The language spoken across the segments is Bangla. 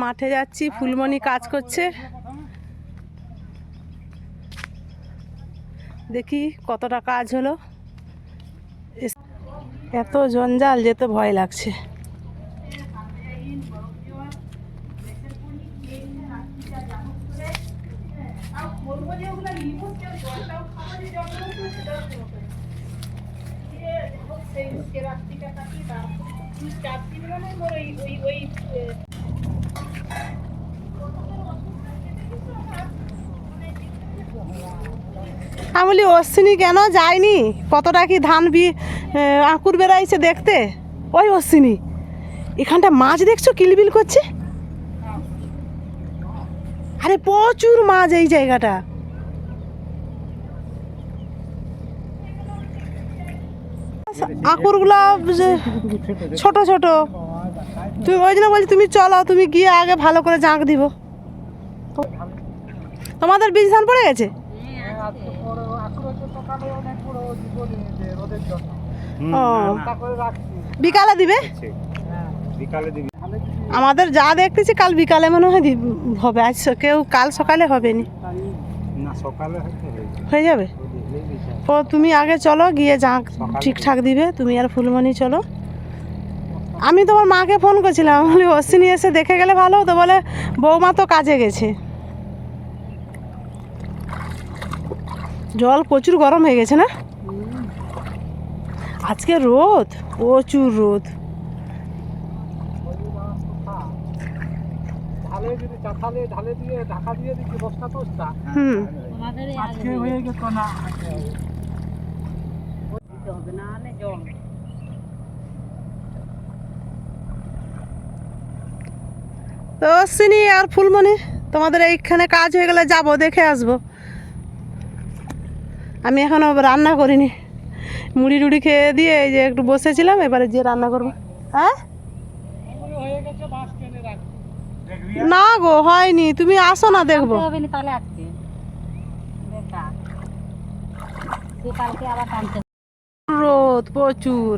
মাঠ যাচ্ছি ফুলমণি কাজ করছে। দেখি কতটা কাজ হলো। এত জঞ্জাল যেতে ভয় লাগছে। আমি বলি, অশ্বিনী কেন যায়নি? কতটা কি ধান বি আঁকুর বেড়াইছে দেখতে? ওই অশ্বিনী, এখানটা মাছ দেখছ কিলবিল করছে? আরে প্রচুর মাছ এই জায়গাটা। আঁকুরগুলা ছোট ছোট। তুমি ওই জন্য বলছি তুমি চলো তুমি গিয়ে আগে ভালো করে জাঁক দিব। তোমাদের বীজ ধান পড়ে গেছে? না, বিকালে দিবে? আমাদের যা দেখতেছি কাল বিকালে মনে হয় হবে। আজ কেউ কাল সকালে হবে নি সকালে হয়ে যাবে। ও তুমি আগে চলো গিয়ে সকালে ঠিকঠাক দিবে তুমি আর ফুলমণি চলো। আমি তোমার মাকে ফোন করছিলাম বলি অশ্বিনী এসে দেখে গেলে ভালো হতো। বলে বৌমা তো কাজে গেছে। জল প্রচুর গরম হয়ে গেছে না? আজকে রোদ প্রচুর রোদ। ঢালে ঢালে দিয়ে ঢাকা দিয়ে দিচ্ছি বস্তা টস্তা হুম। আজকে হয়ে গেত না। তো অশ্বিনী আর ফুলমণি তোমাদের এইখানে কাজ হয়ে গেলে যাব দেখে আসব। আমি এখনও রান্না করিনি। মুড়ি টুড়ি খেয়ে দিয়ে এই যে একটু বসেছিলাম এবারে যে রান্না করব। হ্যাঁ? না গো হয়নি। তুমি আসো না দেখব। হবে না তাহলে আজকে বেকার সে কালকে আবার টানতে রোদ প্রচুর।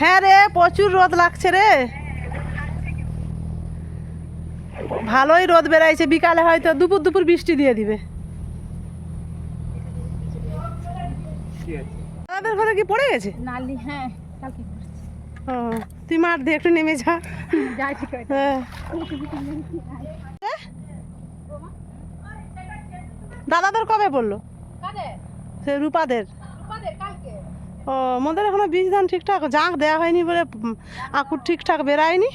হ্যাঁ রে প্রচুর রোদ লাগছে রে। ভালোই রোদ বেড়াইছে বিকালে হয়তো দুপুর দুপুর বৃষ্টি দিয়ে দিবে। আমাদের ঘরে কি পড়ে গেছে? নালি হ্যাঁ কালকে ও তুই মাঠ দিয়ে একটু নেমে যা। আছে। হ্যাঁ। দাদাদের কবে পড়ল সে রূপাদের। ও মোদের এখনও বীজ ধান ঠিকঠাক জাঁক দেওয়া হয়নি বলে আকুর ঠিকঠাক বেরায়নি।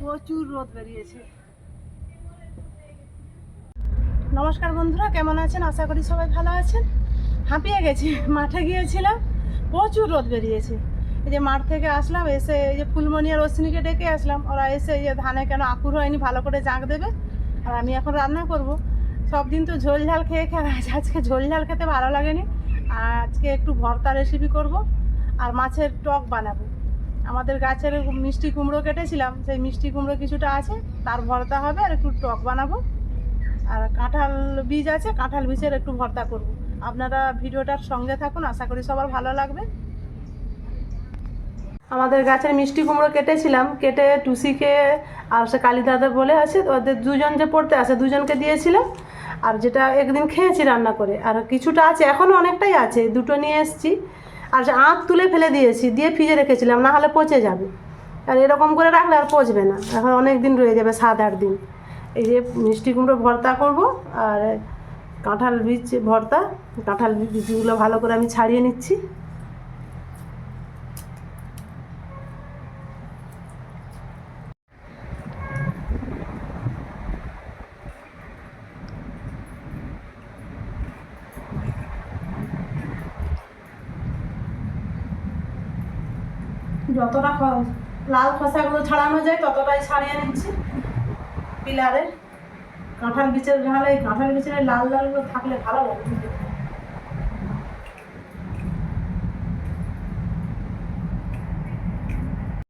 প্রচুর রোদ বেরিয়েছে। নমস্কার বন্ধুরা কেমন আছেন? আশা করি সবাই ভালো আছেন। হাঁপিয়ে গেছি মাঠে গিয়েছিলাম। প্রচুর রোদ বেরিয়েছে। এই যে মাঠ থেকে আসলাম, এসে এই যে ফুলমণি আর রশ্মিকে ডেকে আসলাম। ওরা এসে এই যে ধানে কেন আকুর হয়নি, ভালো করে জাঁক দেবে। আর আমি এখন রান্না করব। সব দিন তো ঝোল ঝাল খেয়ে খেয়ে আজ আজকে ঝোল ঝাল খেতে ভালো লাগেনি। আর আজকে একটু ভর্তা রেসিপি করব আর মাছের টক বানাবো। আমাদের গাছের মিষ্টি কুমড়ো কেটেছিলাম, সেই মিষ্টি কুমড়ো কিছুটা আছে, তার ভর্তা হবে আর একটু টক বানাবো। আর কাঁঠাল বীজ আছে, কাঁঠাল বীজের একটু ভর্তা করব। আপনারা ভিডিওটার সঙ্গে থাকুন, আশা করি সবার ভালো লাগবে। আমাদের গাছের মিষ্টি কুমড়ো কেটেছিলাম, কেটে টুসিকে আর সে কালীদাদা বলে আছে ওদের দুজন যে পড়তে আসে, দুজনকে দিয়েছিলাম আর যেটা একদিন খেয়েছি রান্না করে, আর কিছুটা আছে এখনও অনেকটাই আছে, দুটো নিয়ে এসেছি। আর আঁত তুলে ফেলে দিয়েছি, দিয়ে ফ্রিজে রেখেছিলাম, না হলে পচে যাবে। আর এরকম করে রাখলে আর পচবে না, এখন অনেক দিন রয়ে যাবে, সাত আট দিন। এই যে মিষ্টি কুমড়ো ভর্তা করব, আর কাঁঠাল বীজ ভর্তা, কাঁঠাল বীজগুলো ভালো করে আমি ছাড়িয়ে নিচ্ছি। লাল খোসাগুলো ছাড়ানো যায়, ততটাই ছাড়িয়ে নিচ্ছি। পিলারে। কাঁঠাল বিচের এই কাঁঠাল বিচের লাল লালগুলো থাকলে ভালো লাগে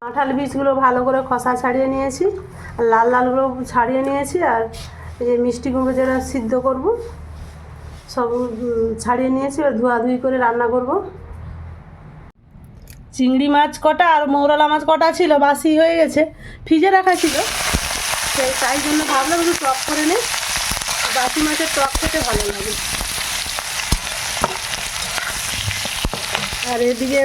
কাঁঠাল বীজগুলো ভালো করে খসা ছাড়িয়ে নিয়েছি, আর লাল লালগুলো ছাড়িয়ে নিয়েছি, আর এই যে মিষ্টি কুমড়ো যেটা সিদ্ধ করব, সব ছাড়িয়ে নিয়েছি আর ধোয়াধুয়ি করে রান্না করব। চিংড়ি মাছ কটা আর মৌরলা মাছ কটা ছিল, বাসি হয়ে গেছে, ফ্রিজে রাখা ছিল। তাই জন্য ভাবলাম একটু টক করে নেই বাসি মাছের টক খেতে ভালো লাগে। আর এদিকে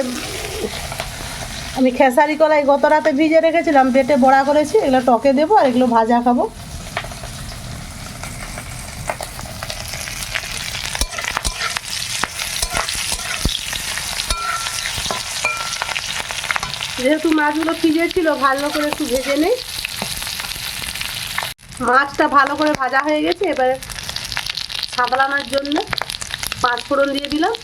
আমি খেসারি কলাই গত রাতে ভিজে রেখেছিলাম, বেটে বড়া করেছি, এগুলো টকে দেবো আর এগুলো ভাজা খাব। মাছগুলো ভিজে ছিল ভালো করে একটু ভেজে নেই। মাছটা ভালো করে ভাজা হয়ে গেছে, এবারে সাবলানোর জন্য পাঁচ ফোড়ন দিয়ে দিলাম।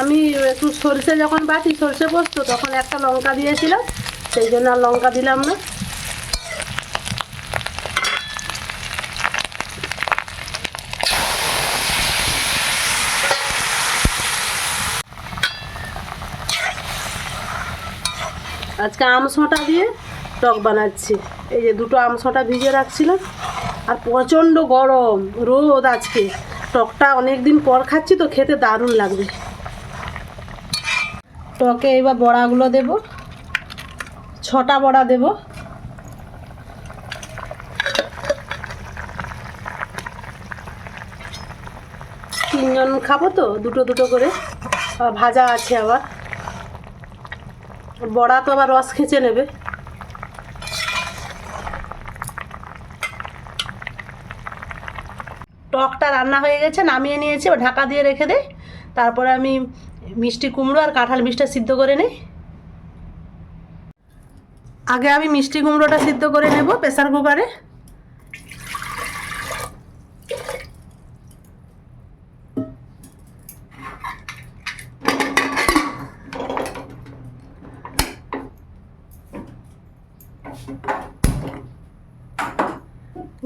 আমি একটু সরষে যখন বাটি সরষে পোস্ত, তখন একটা লঙ্কা দিয়েছিলাম, সেই জন্য আর লঙ্কা দিলাম না। আজকে আমসোটা দিয়ে টক বানাচ্ছি। এই যে দুটো আমসোটা ভিজিয়ে রাখছিলাম। আর প্রচণ্ড গরম, রোদ আজকে। টকটা অনেক দিন পর খাচ্ছি তো খেতে দারুণ লাগবে। টকে এবার বড়াগুলো দেব। ছটা বড়া দেব। তিনজন খাব তো, দুটো দুটো করে। ভাজা আছে আবার। বড়া তো আবার রস খেঁচে নেবে। টকটা রান্না হয়ে গেছে, নামিয়ে নিয়েছি ও ঢাকা দিয়ে রেখে দে। তারপরে আমি মিষ্টি কুমড়ো আর কাঁঠাল মিষ্টা সিদ্ধ করে নিই। আগে আমি মিষ্টি কুমড়োটা সিদ্ধ করে নেব প্রেসার কুকারে।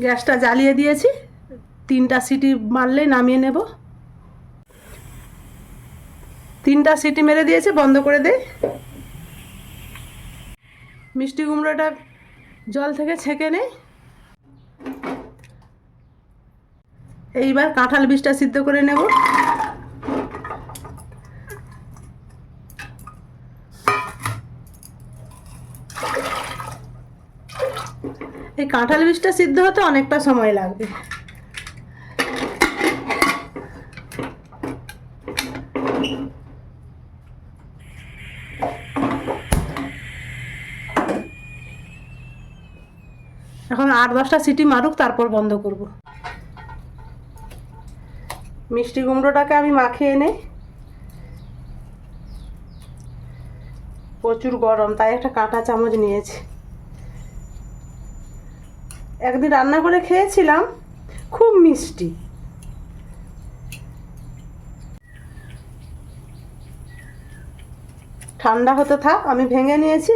গ্যাসটা জ্বালিয়ে দিয়েছি। তিনটা সিটি মারলে নামিয়ে নেব। তিনটা সিটি মেরে দিয়েছে, বন্ধ করে দে। মিষ্টি কুমড়োটা জল থেকে ছেঁকে নেই এইবার কাঁঠাল বীজটা সিদ্ধ করে নেব। কাঁঠাল বীজটা সিদ্ধ হতে অনেকটা সময় লাগবে। এখন আট দশটা সিটি মারুক, তারপর বন্ধ করব। মিষ্টি কুমড়োটাকে আমি মাখিয়ে নেই। প্রচুর গরম, তাই একটা কাঁটা চামচ নিয়েছি। একদিন রান্না করে খেয়েছিলাম, খুব মিষ্টি। ঠান্ডা হতে থাক, আমি ভেঙে নিয়েছি।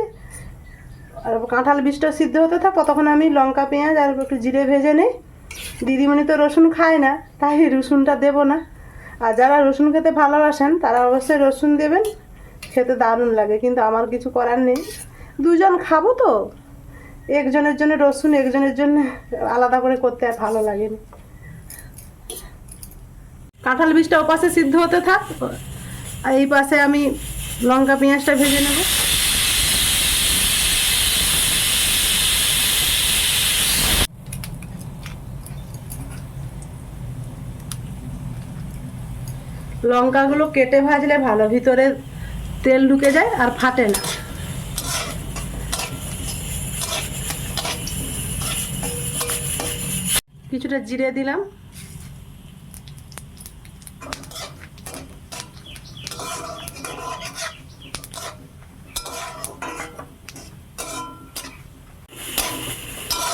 আর কাঁঠাল বীজটা সিদ্ধ হতে থাক, ততক্ষণ আমি লঙ্কা, পেঁয়াজ আর একটু জিরে ভেজে নেই। দিদিমণি তো রসুন খায় না, তাই রসুনটা দেবো না। আর যারা রসুন খেতে ভালোবাসেন, তারা অবশ্যই রসুন দেবেন। খেতে দারুণ লাগে, কিন্তু আমার কিছু করার নেই। দুজন খাব তো? একজনের জন্য রসুন, একজনের জন্য আলাদা করে করতে আর ভালো লাগে না কাঁঠাল বীজটা ওপাশে সিদ্ধ হতে থাক। আর এই পাশে আমি লঙ্কা পেঁয়াজটা ভেজে নেব। লঙ্কাগুলো কেটে ভাজলে ভালো, ভিতরে তেল ঢুকে যায় আর ফাটে না। কিছুটা জিরে দিলাম।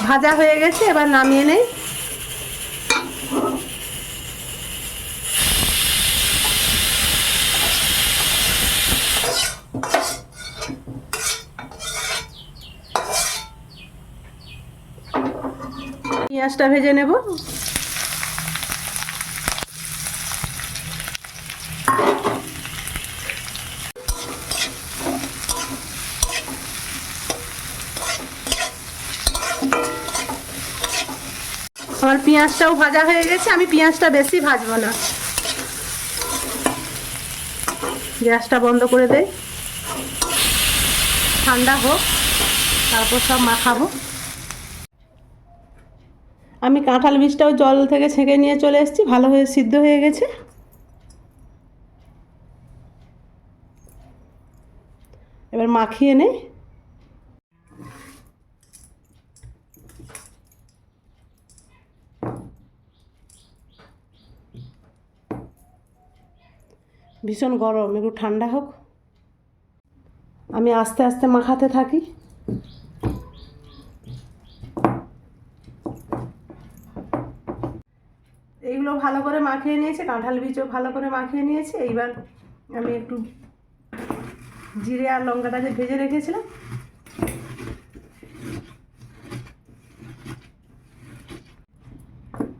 ভাজা হয়ে গেছে এবার নামিয়ে নেই। পেঁয়াজটা ভেজে নেব। আমার পেঁয়াজটাও ভাজা হয়ে গেছে, আমি পেঁয়াজটা বেশি ভাজবো না। গ্যাসটা বন্ধ করে দেয় ঠান্ডা হোক, তারপর সব মাখাবো। আমি কাঁঠাল বীজটাও জল থেকে ছেঁকে নিয়ে চলে এসেছি, ভালো হয়ে সিদ্ধ হয়ে গেছে। এবার মাখিয়ে নেই ভীষণ গরম, একটু ঠান্ডা হোক। আমি আস্তে আস্তে মাখাতে থাকি। ভালো করে মাখিয়ে নিয়েছে, কাঁঠাল বীজও ভালো করে মাখিয়ে নিয়েছে। এইবার আমি একটু জিরে আর লঙ্কাটা যে ভেজে রেখেছিলাম,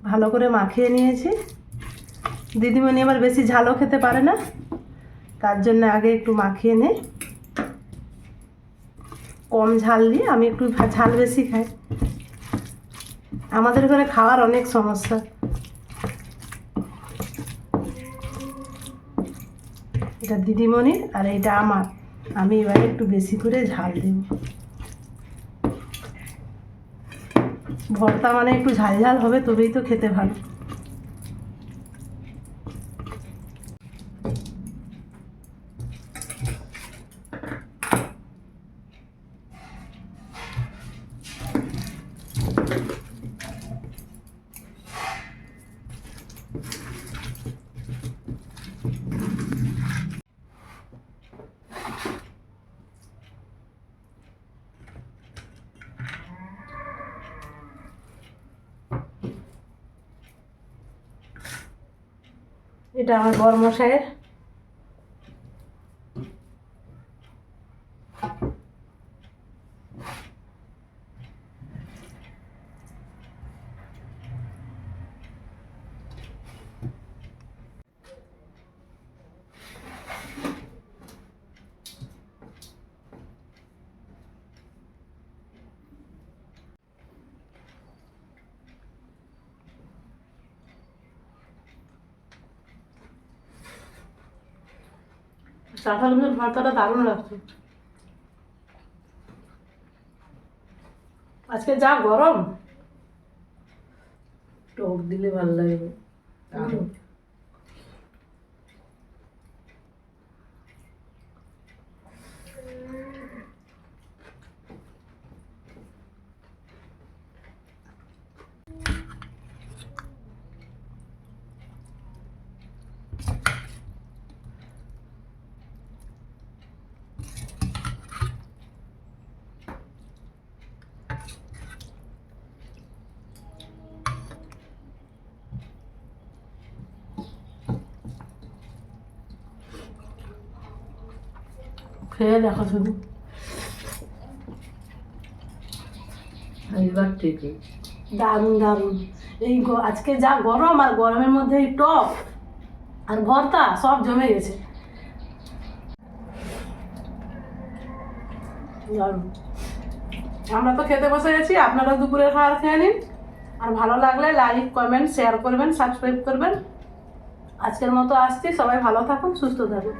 ভালো করে মাখিয়ে নিয়েছি। দিদিমণি আবার বেশি ঝালও খেতে পারে না, তার জন্য আগে একটু মাখিয়ে নে। কম ঝাল দিয়ে আমি একটু ঝাল বেশি খাই। আমাদের ঘরে খাওয়ার অনেক সমস্যা। এটা দিদিমণির আর এটা আমার। আমি এবারে একটু বেশি করে ঝাল দেব। ভর্তা মানে একটু ঝাল ঝাল হবে, তবেই তো খেতে ভালো। এটা আমার বড় কাঁঠালগুলোর ভর্তাটা দারুণ লাগছে। আজকে যা গরম। টক দিলে ভালো লাগবে খেয়ে দেখো শুধু এইবার ঠিকই। দারুণ দারুণ এই আজকে যা গরম আর গরমের মধ্যে এই টক আর ভর্তা সব জমে গেছে। আমরা তো খেতে বসে গেছি আপনারা দুপুরের খাবার খেয়ে নিন। আর ভালো লাগলে লাইক কমেন্ট শেয়ার করবেন সাবস্ক্রাইব করবেন। আজকের মতো আসছি সবাই ভালো থাকুন সুস্থ থাকুন।